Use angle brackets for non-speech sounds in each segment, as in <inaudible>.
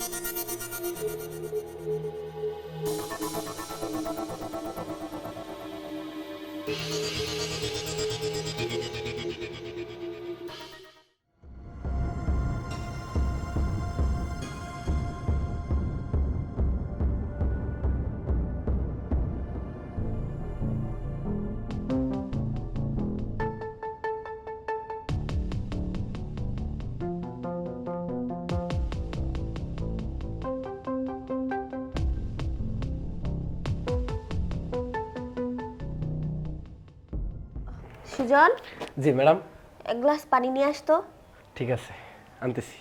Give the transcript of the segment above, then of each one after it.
Thank you. Sujan ji madam. এক glass পানি নিয়ে আসতো। ঠিক আছে আনতেছি।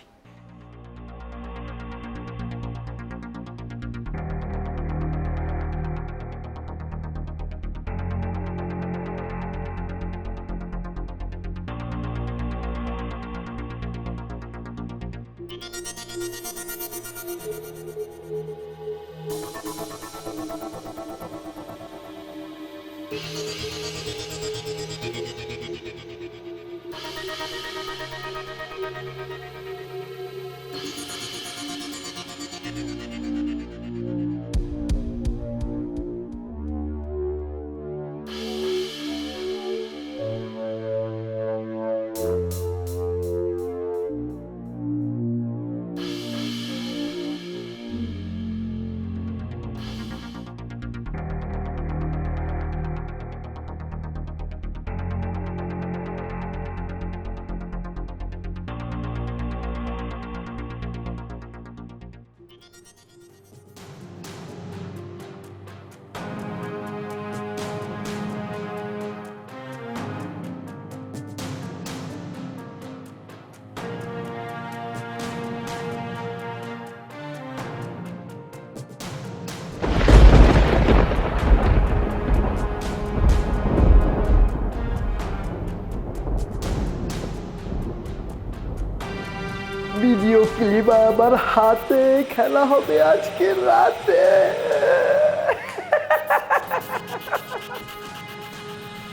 ক্লিপ আমার হাতে খেলা হবে আজকে রাতে।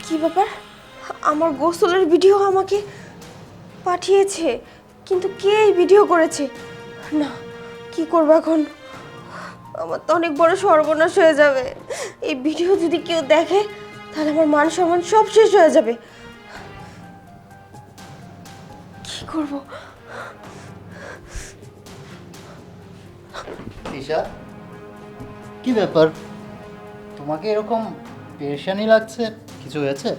কি ব্যাপার? আমার গোসলের ভিডিও আমাকে পাঠিয়েছে, কিন্তু কে এই ভিডিও করেছে? না, কি করব এখন? আমার তো অনেক বড় সর্বনাশ হয়ে যাবে। এই ভিডিও যদি কেউ দেখে, তাহলে আমার মান সম্মান সব শেষ হয়ে যাবে। কি করব? তিশা কি ব্যাপার? তোমাকে এরকম পেরেশানি লাগছে? কিছু হয়েছে?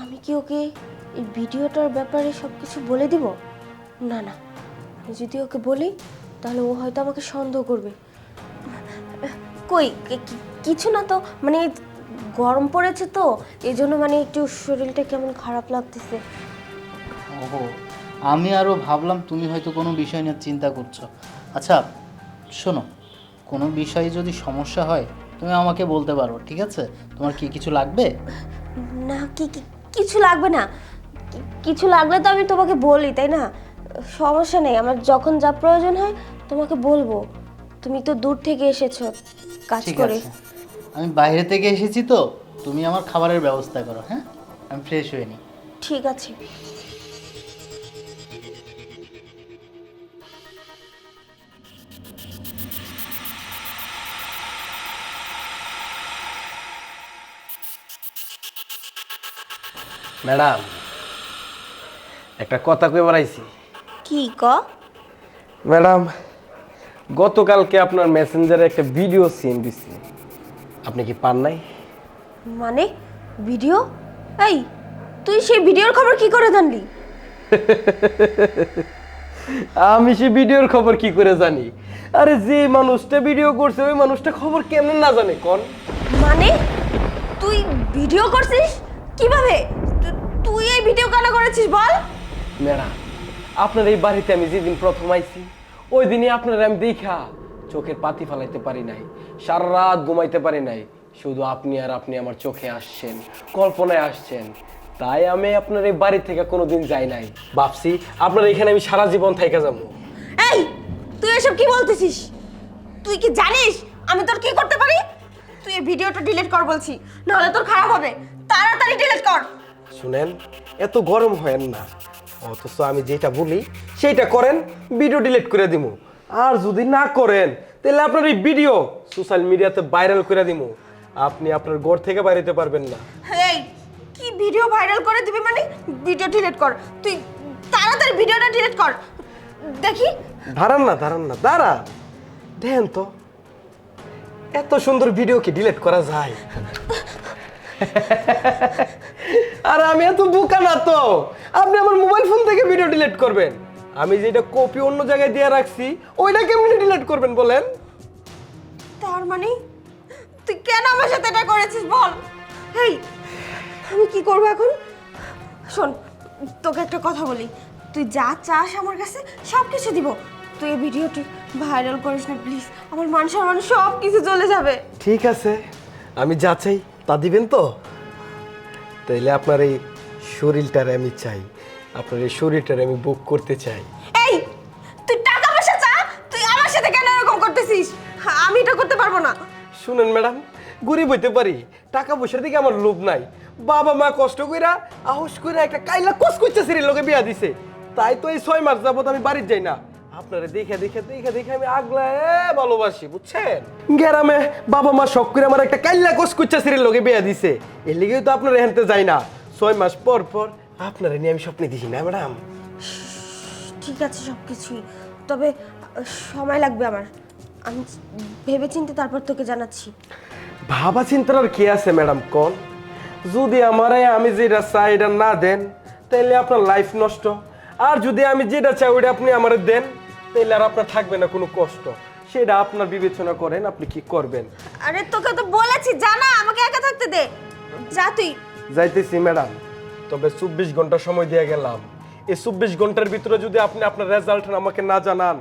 আমি কি ওকে এই ভিডিওটার ব্যাপারে সব কিছু বলে দিব? না না। আমি যদি ওকে বলি তাহলে ও হয়তো আমাকে সন্দেহ করবে। কই? কিছু না তো। মানে গরম পড়েছে তো। এই জন্য মানে একটু শরীরটা কেমন খারাপ লাগতেছে। ওহো আমি আরও ভাবলাম তুমি হয়তো কোনো বিষয় নিয়ে চিন্তা করছ। আচ্ছা শোনো কোনো বিষয়ে যদি সমস্যা হয় তুমি আমাকে বলতে পারো ঠিক আছে? তোমার কি কিছু লাগবে? না কি কি- কিছু লাগবে না। কি- কিছু লাগলে তো আমি তোমাকে বলি তাই না? সমস্যা নেই আমার যখন যা প্রয়োজন হয় তোমাকে বলব। তুমি তো দূর থেকে এসেছ কাজ ঠিক করে। আছে। আমি বাইরে থেকে এসেছি তো তুমি আমার খাবারের ব্যবস্থা করো হ্যাঁ? আমি ফ্রেশ হয়ে নিই। ঠিক আছে। ম্যাডাম একটা কথা কই বাড়াইছি কি ক? ম্যাডাম গতকালকে আপনার মেসেঞ্জারে একটা ভিডিও সিন দিছি। আপনি কি পান নাই? মানে ভিডিও? এই তুই সেই ভিডিওর খবর কি করে জানলি? <laughs> আমি সে ভিডিওর খবর কি করে জানি? আরে যে মানুষটা ভিডিও করছে ওই মানুষটা খবর কেমন না জানে কোন? মানে তুই ভিডিও করছিস? কীভাবে? তুই এই ভিডিও কেন করেছিস বল? ম্যাডাম আপনার এই বাড়িতে আমি যেদিন প্রথম আইছি ওই দিনই আপনার আমি দেখা। চোখের পাতি ফালাইতে পারি নাই সারা রাত ঘুমাইতে পারি নাই শুধু আপনি আর আপনি আমার চোখে আসছেন কল্পনায় আসছেন। তাই আমি আপনার এই বাড়ি থেকে কোনোদিন যাই নাই। ভাবছি আপনার এখানে আমি সারা জীবন থেকে যাব। এই তুই এসব কি বলতেছিস? তুই কি জানিস আমি তোর কি করতে পারি? তুই এই ভিডিওটা ডিলিট কর বলছি নাহলে তোর খারাপ হবে। তাড়াতাড়ি ডিলিট কর। শুনেন এত গরম হয় না। অথচ আমি যেটা বলি সেইটা করেন ভিডিও ডিলিট করে দিব আর যদি না করেন তাহলে আপনার এই ভিডিও সোশ্যাল মিডিয়াতে ভাইরাল করে দিমু। আপনি আপনার ঘর থেকে বাইরেতে পারবেন না। এই কি ভিডিও ভাইরাল করে দিবি মানে? ভিডিও ডিলিট কর। তুই তাড়াতাড়ি ভিডিওটা ডিলিট কর। দেখি। দাঁড়ান না দাঁড়ান না দাঁড়া। দেন তো। এত সুন্দর ভিডিও কি ডিলিট করা যায়? <laughs> আর আমি এত বোকা না তো। আপনি আমার মোবাইল ফোন থেকে ভিডিও ডিলিট করবেন। আমি যেটা কপি অন্য জায়গায় দিয়ে রাখছি ওইটা কেমনি ডিলিট করবেন বলেন? তার মানে? তুই কেন আমার সাথে এটা করেছিস বল? হেই আমি কি করব এখন? শোন তোকে একটা কথা বলি। তুই যা চাস আমার কাছে সব কিছু দিব। তুই এই ভিডিওটি ভাইরাল করিস না প্লিজ আমার মান সম্মান সব কিছু চলে যাবে। ঠিক আছে। আমি যা চাই তা দিবেন তো? তাইলে আপনার এই শরীরটারে আমি চাই আপনার এই শরীরটারে আমি বুক করতে চাই। এই তুই টাকা পয়সা চা? তুই আমার সাথে কেন এরকম করতেছিস? আমি এটা করতে পারব না। শুনেন ম্যাডাম গরিব হইতে পারি টাকা পয়সার দিকে আমার লোভ নাই। বাবা মা কষ্ট কইরা আহস কইরা একটা কাইলা কস করছে সিরির লোকে বিয়া দিছে। তাই তো এই ছয় মাস যাবত আমি বাড়ির যাই না। আপনারা দেখে দেখে দেখে দেখে আমি আগলায় ভালোবাসি বুঝছেন? গ্রামে বাবা মা শখ করে আমার একটা কাইল্লা কস করছে সিরির লোকে বিয়া দিছে। এর লিগেই তো আপনারা হেনতে যাই না। ছয় মাস পর পর আপনারা নিয়ে আমি স্বপ্নে দেখি না ম্যাডাম। ঠিক আছে সব কিছুই তবে সময় লাগবে আমার। আমি ভেবে চিন্তে তারপর তোকে জানাচ্ছি। ভাবা চিন্তার আর কি আছে ম্যাডাম কোন? যদি আমারে আমি যেটা চাই এটা না দেন তাহলে আপনার লাইফ নষ্ট। আর যদি আমি যেটা চাই ওইটা আপনি আমারে দেন তাহলে আর আপনার থাকবে না কোনো কষ্ট। সেটা আপনার বিবেচনা করেন আপনি কি করবেন? আরে তোকে তো বলেছি জানা আমাকে একা থাকতে দে। যা তুই। যাইতেছি ম্যাডাম। তবে চব্বিশ ঘণ্টা সময় দিয়ে গেলাম। এই চব্বিশ ঘণ্টার ভিতরে যদি আপনি আপনার রেজাল্ট আমাকে না জানান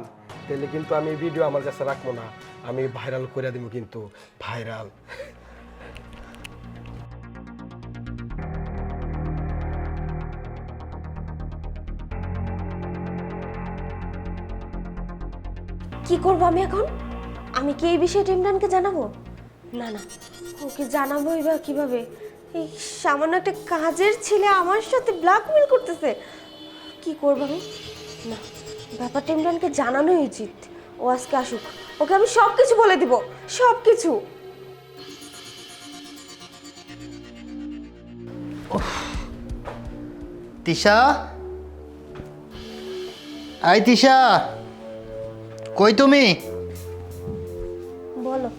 তাহলে কিন্তু আমি ভিডিও আমার কাছে রাখব না। আমি ভাইরাল করে দিব কিন্তু। ভাইরাল কি করব আমি এখন? আমি কি এই বিষয়টা ইমরানকে জানাব? না না, ওকে জানাবোই বা কীভাবে? এই সামান্য একটা কাজের ছেলে আমার সাথে ব্ল্যাকমেল করতেছে। কি করব আমি? না ব্যাপারটা ইমরানকে জানানোই উচিত। ও আজকে আসুক। ওকে আমি সব কিছু বলে দিব। সব কিছু তিশা? আই তিশা। কই তুমি? বলো।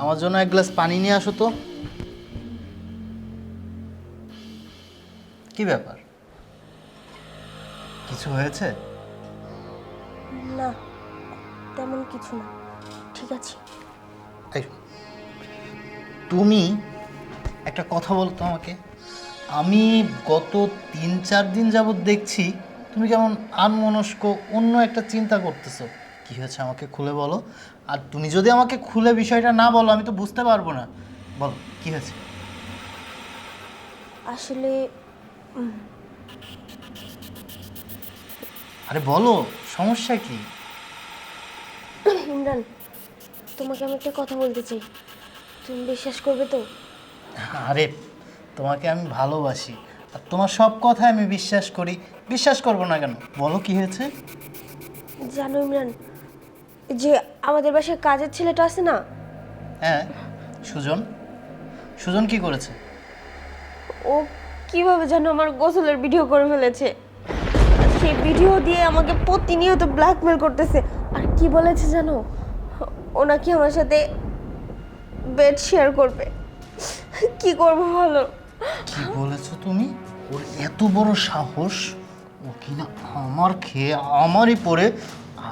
আমার জন্য এক গ্লাস পানি নিয়ে আসো তো। কি ব্যাপার? কিছু হয়েছে? না তেমন কিছু না। ঠিক আছে। এই, তুমি একটা কথা বলতো আমাকে। আমি গত তিন চার দিন যাবত দেখছি তুমি কেমন আনমনস্ক অন্য একটা চিন্তা করতেছো। কি হয়েছে আমাকে খুলে বলো? আর তুমি যদি আমাকে খুলে বিষয়টা না বলো আমি তো বুঝতে পারব না। বলো কি হয়েছে? আসলে আরে বলো সমস্যা কি? ইমরান তোমাকে আমি একটা কথা বলতে চাই। তুমি বিশ্বাস করবে তো? আরে তোমাকে আমি ভালোবাসি। আর তোমার সব কথা আমি বিশ্বাস করি। বিশ্বাস করব না কেন? বলো কি হয়েছে? জানো ইমরান যে আমাদের বাসায় কাজের ছেলেটা আছে না? হ্যাঁ সুজন। সুজন কি করেছে? ও কীভাবে যেন আমার গোসলের ভিডিও করে ফেলেছে। সেই ভিডিও দিয়ে আমাকে প্রতিনিয়ত ব্ল্যাকমেল করতেছে। আর কি বলেছে জানো? ও নাকি আমার সাথে বেড শেয়ার করবে। কি করব ভালো কি বলেছ তুমি? এত বড় সাহস? ও কিনা আমার খেয়ে আমারই পরে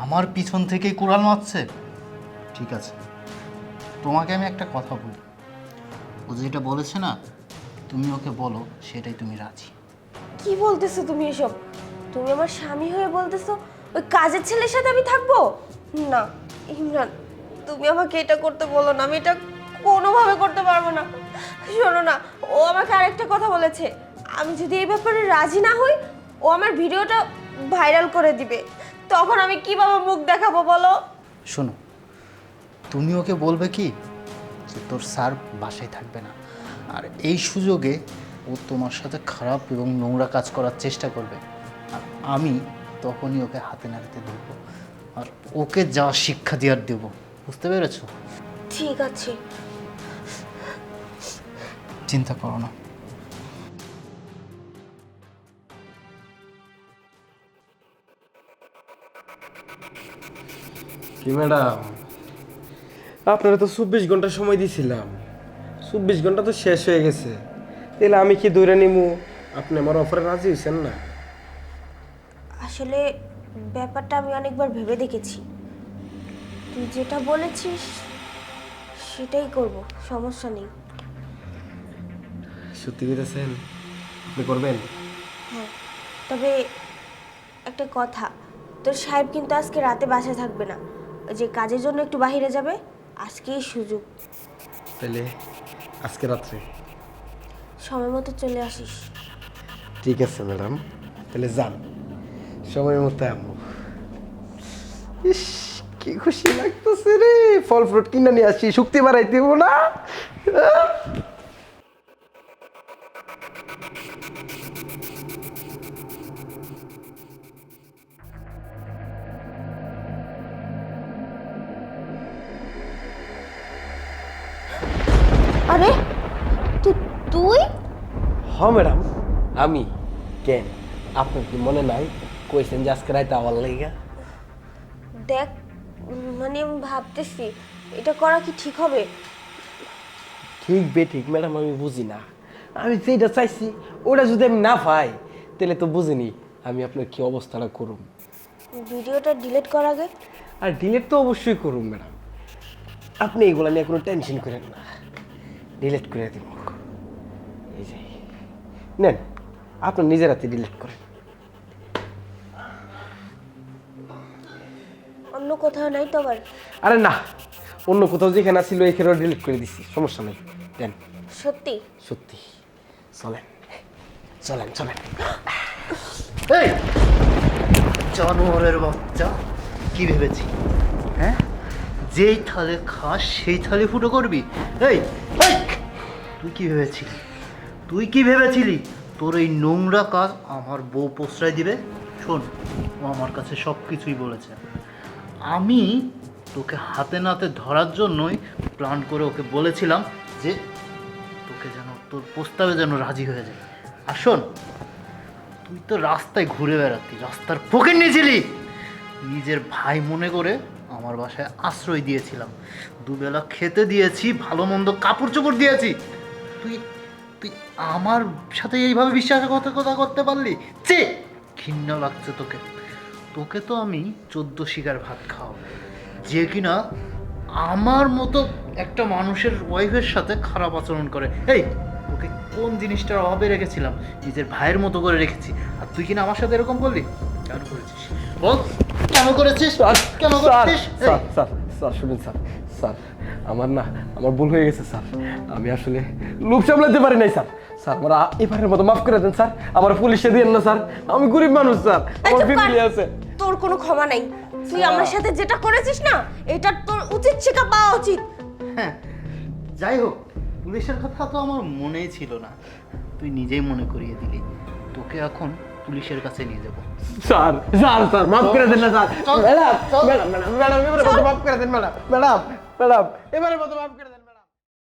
আমার পিছন থেকেই কুড়াল মারছে? ঠিক আছে, তোমাকে আমি একটা কথা বলি। ও যেটা বলেছে না, তুমি ওকে বলো, সেটাই তুমি রাজি। কি বলতেছো তুমি এসব? তুমি আমার স্বামী হয়ে বলতেছো, ওই কাজের ছেলের সাথে আমি থাকব? না, ইমরান, তুমি আমাকে এটা করতে বলো না, আমি এটা কোনোভাবে করতে পারব না। শোনো না, ও আমাকে আরেকটা কথা বলেছে। আমি যদি এই ব্যাপারে রাজি না হই ও আমার ভিডিওটা ভাইরাল করে দিবে। তখন আমি কীভাবে মুখ দেখাবো বলো? শোনো তুমি ওকে বলবে কি যে তোর স্যার বাসায় থাকবে না। আর এই সুযোগে ও তোমার সাথে খারাপ এবং নোংরা কাজ করার চেষ্টা করবে। আর আমি তখনই ওকে হাতে নাড়িতে ধরবো। আর ওকে যা শিক্ষা দেওয়ার দেব। বুঝতে পেরেছ? ঠিক আছে। চিন্তা করো না। কি ম্যাডাম? আপনারা তো চব্বিশ ঘণ্টা সময় দিয়েছিলাম চব্বিশ ঘণ্টা তো শেষ হয়ে গেছে। তাহলে আমি কি দৌড়ে নিমু? আপনি আমার অফারে রাজি হয়েছেন না? আসলে ব্যাপারটা আমি অনেকবার ভেবে দেখেছি। তুই যেটা বলেছিস সেটাই করব সমস্যা নেই। সত্যি বলতেছেন আপনি করবেন? হ্যাঁ তবে একটা কথা তোর সাহেব কিন্তু আজকে রাতে বাসায় থাকবে না। যে কাজের জন্য একটু বাইরে যাবে আজকেই সুযোগ। তাহলে আজকে রাত্রে? সময় মতো চলে আসিস। ঠিক আছে ম্যাডাম তাহলে যান। সময় মতো আমু ইস কি খুশি লাগতেছে রে। ফল ফ্রুট কিনে নিয়ে আসি শক্তি বাড়াইতে না। হ ম্যাডাম। আমি কেন? আপনার কি মনে নাই? কইছেন যে আজকে রাইতে আমার লাইগা দেখ মানে আমি ভাবতেছি এটা করা কি ঠিক হবে? ঠিক বে ঠিক। ম্যাডাম আমি বুঝি না। আমি যেটা চাইছি ওটা যদি আমি না পাই তাহলে তো বুঝিনি আমি আপনার কি অবস্থাটা করুম। ভিডিওটা ডিলিট কর আগে। আর ডিলিট তো অবশ্যই করুন ম্যাডাম। আপনি এগুলো নিয়ে কোনো টেনশন করেন না। ডিলিট করে দিব। নেন আপনার নিজের হাতে ডিলিট করেন। অন্য কোথাও নাই তো আবার? আরে না অন্য কোথাও যেখানে ছিল এখানেও ডিলিট করে দিছি সমস্যা নেই দেন। সত্যি? সত্যি। চলেন চলেন চলেন। এই জানোয়ারের বাচ্চা কি ভেবেছি? হ্যাঁ? যেই থালে খাস সেই থালে ফুটো করবি? এই এই! তুই কি ভেবেছিলি? তুই কি ভেবেছিলি? তোর এই নোংরা কাজ আমার বউ প্রশ্রয় দিবে? শোন, ও আমার কাছে সব কিছুই বলেছে। আমি তোকে হাতে নাতে ধরার জন্যই প্ল্যান করে ওকে বলেছিলাম যে তোকে যেন, তোর প্রস্তাবে যেন রাজি হয়ে যায়। আর শোন, তুই তো রাস্তায় ঘুরে বেড়াতি রাস্তার পকেট নিয়েছিলি। নিজের ভাই মনে করে আমার বাসায় আশ্রয় দিয়েছিলাম। দুবেলা খেতে দিয়েছি, ভালো মন্দ কাপড় চোপড় দিয়েছি। তুই তুই আমার সাথে এইভাবে বিশ্বাসঘাতকতা কথা করতে পারলি? চে ঘৃণা লাগছে তোকে। তোকে তো আমি চোদ্দ শিকার ভাত খাও যে কিনা আমার মতো একটা মানুষের ওয়াইফের সাথে খারাপ আচরণ করে। এই ওকে কোন জিনিসটার অভাবে রেখেছিলাম? নিজের ভাইয়ের মতো করে রেখেছি। আর তুই কিনা আমার সাথে এরকম করলি? কেন করেছিস? বল কেন করেছিস? কেন করেছিস? স্যার স্যার স্যার শুনুন স্যার স্যার আমার না আমার ভুল হয়ে গেছে স্যার। আমি আসলে লোভ সামলাতে পারি নাই স্যার। স্যার আমার এবারের মতো মাফ করে দেন স্যার। আমার পুলিশে দিয়েন না স্যার। আমি গরিব মানুষ স্যার। আমার ফ্যামিলি আছে। তোর কোনো ক্ষমা নাই। তুই আমার সাথে যেটা করেছিস না এটা তোর উচিত শিক্ষা পাওয়া উচিত। হ্যাঁ যাই হোক পুলিশের কথা তো আমার মনেই ছিল না। তুই নিজেই মনে করিয়ে দিলি। তোকে এখন পুলিশের কাছে নিয়ে যাব। স্যার স্যার স্যার মাফ করে দেন না স্যার। ম্যাডাম ম্যাডাম ম্যাডাম এবারে মতো মাফ করে দেন ম্যাডাম। ম্যাডাম ম্যাডাম এবারে মতো মাফ করে দেন।